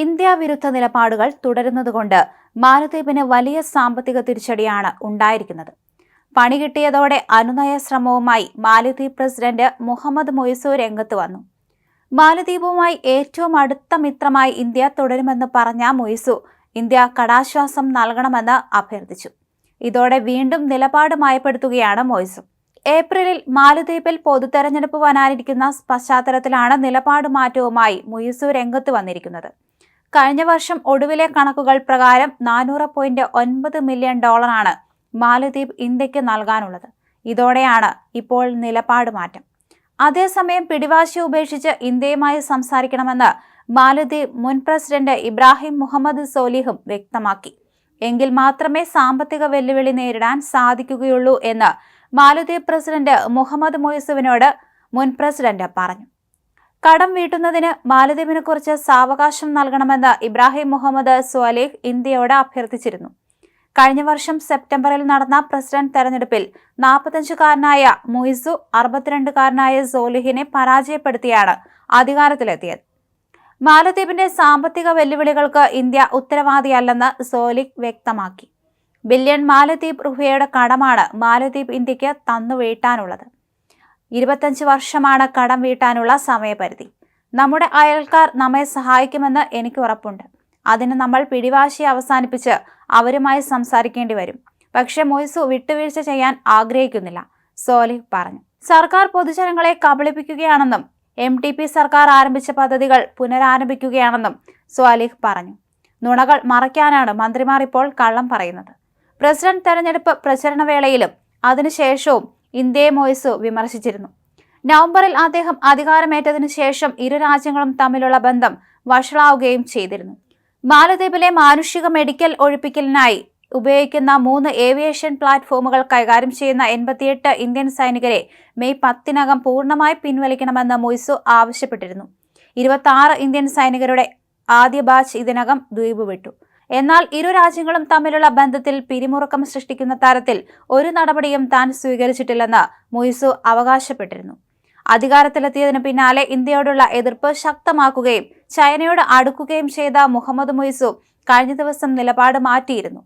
India വിരുദ്ധ നിലപാടുകൾ തുടരുന്നതുകൊണ്ട് മാലദ്വീപിന് വലിയ സാമ്പത്തിക തിരിച്ചടിയാണ് ഉണ്ടായിരിക്കുന്നത്. പണി കിട്ടിയതോടെ അനുനയ ശ്രമവുമായി മാലദ്വീപ് പ്രസിഡന്റ് മുഹമ്മദ് മൊയ്സു രംഗത്ത് വന്നു. മാലദ്വീപുമായി ഏറ്റവും അടുത്ത മിത്രമായി ഇന്ത്യ തുടരുമെന്ന് പറഞ്ഞ മൊയ്സു ഇന്ത്യ കടാശ്വാസം നൽകണമെന്ന് അഭ്യർത്ഥിച്ചു. ഇതോടെ വീണ്ടും നിലപാട് മയപ്പെടുത്തുകയാണ് മൊയ്സു ഏപ്രിലിൽ മാലദ്വീപിൽ പൊതുതെരഞ്ഞെടുപ്പ് വരാനിരിക്കുന്ന പശ്ചാത്തലത്തിലാണ് നിലപാട് മാറ്റവുമായി മൊയ്സു രംഗത്ത് വന്നിരിക്കുന്നത്. കഴിഞ്ഞ വർഷം ഒടുവിലെ കണക്കുകൾ പ്രകാരം നാനൂറ് പോയിന്റ് ഒൻപത് മില്യൺ ഡോളറാണ് മാലദ്വീപ് ഇന്ത്യയ്ക്ക് നൽകാനുള്ളത്. ഇതോടെയാണ് ഇപ്പോൾ നിലപാട് മാറ്റം. അതേസമയം പിടിവാശി ഉപേക്ഷിച്ച് ഇന്ത്യയുമായി സംസാരിക്കണമെന്ന് മാലദ്വീപ് മുൻ പ്രസിഡന്റ് ഇബ്രാഹിം മുഹമ്മദ് സോലിഹും വ്യക്തമാക്കി. എങ്കിൽ മാത്രമേ സാമ്പത്തിക വെല്ലുവിളി നേരിടാൻ സാധിക്കുകയുള്ളൂ എന്ന് മാലദ്വീപ് പ്രസിഡന്റ് മുഹമ്മദ് മൊയ്സുവിനോട് മുൻ പ്രസിഡന്റ് പറഞ്ഞു. കടം വീട്ടുന്നതിന് മാലദ്വീപിനെ കുറിച്ച് സാവകാശം നൽകണമെന്ന് ഇബ്രാഹിം മുഹമ്മദ് സ്വാലിഹ് ഇന്ത്യയോട് അഭ്യർത്ഥിച്ചിരുന്നു. കഴിഞ്ഞ വർഷം സെപ്റ്റംബറിൽ നടന്ന പ്രസിഡന്റ് തെരഞ്ഞെടുപ്പിൽ നാൽപ്പത്തഞ്ചുകാരനായ മുയിസു അറുപത്തിരണ്ടുകാരനായ സോലിഹിനെ പരാജയപ്പെടുത്തിയാണ് അധികാരത്തിലെത്തിയത്. മാലദ്വീപിന്റെ സാമ്പത്തിക വെല്ലുവിളികൾക്ക് ഇന്ത്യ ഉത്തരവാദിയല്ലെന്ന് സോലിഹ് വ്യക്തമാക്കി. ബില്യൺ മാലദ്വീപ് റുഹയുടെ കടമാണ് മാലദ്വീപ് ഇന്ത്യയ്ക്ക് തന്നു വീട്ടാനുള്ളത് ഇരുപത്തഞ്ച് വർഷമാണ് കടം വീട്ടാനുള്ള സമയപരിധി. നമ്മുടെ അയൽക്കാർ നമ്മെ സഹായിക്കുമെന്ന് എനിക്ക് ഉറപ്പുണ്ട്. അതിന് നമ്മൾ പിടിവാശി അവസാനിപ്പിച്ച് അവരുമായി സംസാരിക്കേണ്ടി വരും. പക്ഷെ മൊയ്സു വിട്ടുവീഴ്ച ചെയ്യാൻ ആഗ്രഹിക്കുന്നില്ല. സോലിഹ് പറഞ്ഞു. സർക്കാർ പൊതുജനങ്ങളെ കബളിപ്പിക്കുകയാണെന്നും എം ടി പി സർക്കാർ ആരംഭിച്ച പദ്ധതികൾ പുനരാരംഭിക്കുകയാണെന്നും സ്വാലിഹ് പറഞ്ഞു. നുണകൾ മറയ്ക്കാനാണ് മന്ത്രിമാർ ഇപ്പോൾ കള്ളം പറയുന്നത്. പ്രസിഡന്റ് തെരഞ്ഞെടുപ്പ് പ്രചരണവേളയിലും അതിനുശേഷവും ഇന്ത്യയെ മൊയ്സു വിമർശിച്ചിരുന്നു. നവംബറിൽ അദ്ദേഹം അധികാരമേറ്റതിനു ശേഷം ഇരു രാജ്യങ്ങളും തമ്മിലുള്ള ബന്ധം വഷളാവുകയും ചെയ്തിരുന്നു. മാലദ്വീപിലെ മാനുഷിക മെഡിക്കൽ ഒഴിപ്പിക്കലിനായി ഉപയോഗിക്കുന്ന മൂന്ന് ഏവിയേഷൻ പ്ലാറ്റ്ഫോമുകൾ കൈകാര്യം ചെയ്യുന്ന എൺപത്തിയെട്ട് ഇന്ത്യൻ സൈനികരെ മെയ് പത്തിനകം പൂർണമായി പിൻവലിക്കണമെന്ന് മൊയ്സു ആവശ്യപ്പെട്ടിരുന്നു. ഇരുപത്തി ഇന്ത്യൻ സൈനികരുടെ ആദ്യ ബാച്ച് ഇതിനകം ദ്വീപ് വിട്ടു എന്നാൽ ഇരു രാജ്യങ്ങളും തമ്മിലുള്ള ബന്ധത്തിൽ പിരിമുറുക്കം സൃഷ്ടിക്കുന്ന തരത്തിൽ ഒരു നടപടിയും താൻ സ്വീകരിച്ചിട്ടില്ലെന്ന് മൊയ്സു അവകാശപ്പെട്ടിരുന്നു. അധികാരത്തിലെത്തിയതിനു പിന്നാലെ ഇന്ത്യയോടുള്ള എതിർപ്പ് ശക്തമാക്കുകയും ചൈനയോട് അടുക്കുകയും ചെയ്ത മുഹമ്മദ് മൊയ്സു കഴിഞ്ഞ ദിവസം നിലപാട് മാറ്റിയിരുന്നു.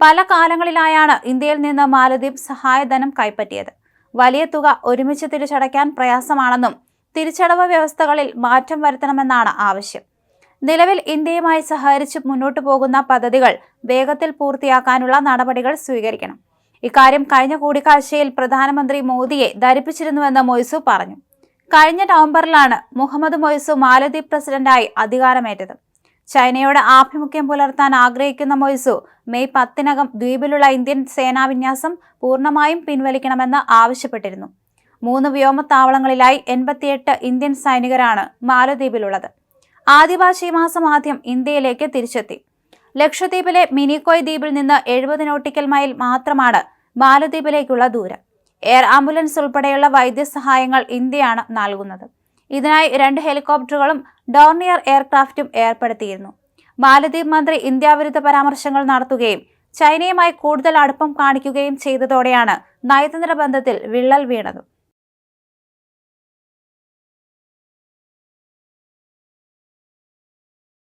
പല കാലങ്ങളിലായാണ് ഇന്ത്യയിൽ നിന്ന് മാലദ്വീപ് സഹായധനം കൈപ്പറ്റിയത്. വലിയ തുക ഒരുമിച്ച് തിരിച്ചടയ്ക്കാൻ പ്രയാസമാണെന്നും തിരിച്ചടവ് വ്യവസ്ഥകളിൽ മാറ്റം വരുത്തണമെന്നാണ് ആവശ്യം. നിലവിൽ ഇന്ത്യയുമായി സഹകരിച്ച് മുന്നോട്ടു പോകുന്ന പദ്ധതികൾ വേഗത്തിൽ പൂർത്തിയാക്കാനുള്ള നടപടികൾ സ്വീകരിക്കണം. ഇക്കാര്യം കഴിഞ്ഞ കൂടിക്കാഴ്ചയിൽ പ്രധാനമന്ത്രി മോദിയെ ധരിപ്പിച്ചിരുന്നുവെന്ന് മൊയ്സു പറഞ്ഞു. കഴിഞ്ഞ നവംബറിലാണ് മുഹമ്മദ് മൊയ്സു മാലദ്വീപ് പ്രസിഡന്റായി അധികാരമേറ്റത്. ചൈനയോട് ആഭിമുഖ്യം പുലർത്താൻ ആഗ്രഹിക്കുന്ന മൊയ്സു മെയ് പത്തിനകം ദ്വീപിലുള്ള ഇന്ത്യൻ സേനാവിന്യാസം പൂർണമായും പിൻവലിക്കണമെന്ന് ആവശ്യപ്പെട്ടിരുന്നു. മൂന്ന് വ്യോമത്താവളങ്ങളിലായി എൺപത്തിയെട്ട് ഇന്ത്യൻ സൈനികരാണ് മാലദ്വീപിലുള്ളത്. ആദിവാസി മാസം ആദ്യം ഇന്ത്യയിലേക്ക് തിരിച്ചെത്തി. ലക്ഷദ്വീപിലെ മിനിക്കോയ് ദ്വീപിൽ നിന്ന് എഴുപത് നോട്ടിക്കൽ മൈൽ മാത്രമാണ് മാലദ്വീപിലേക്കുള്ള ദൂരം. എയർ ആംബുലൻസ് ഉൾപ്പെടെയുള്ള വൈദ്യസഹായങ്ങൾ ഇന്ത്യയാണ് നൽകുന്നത്. ഇതിനായി രണ്ട് ഹെലികോപ്റ്ററുകളും ഡോർണിയർ എയർക്രാഫ്റ്റും ഏർപ്പെടുത്തിയിരുന്നു. മാലദ്വീപ് മന്ത്രി ഇന്ത്യാവിരുദ്ധ പരാമർശങ്ങൾ നടത്തുകയും ചൈനയുമായി കൂടുതൽ അടുപ്പം കാണിക്കുകയും ചെയ്തതോടെയാണ് നയതന്ത്ര ബന്ധത്തിൽ വിള്ളൽ വീണത്.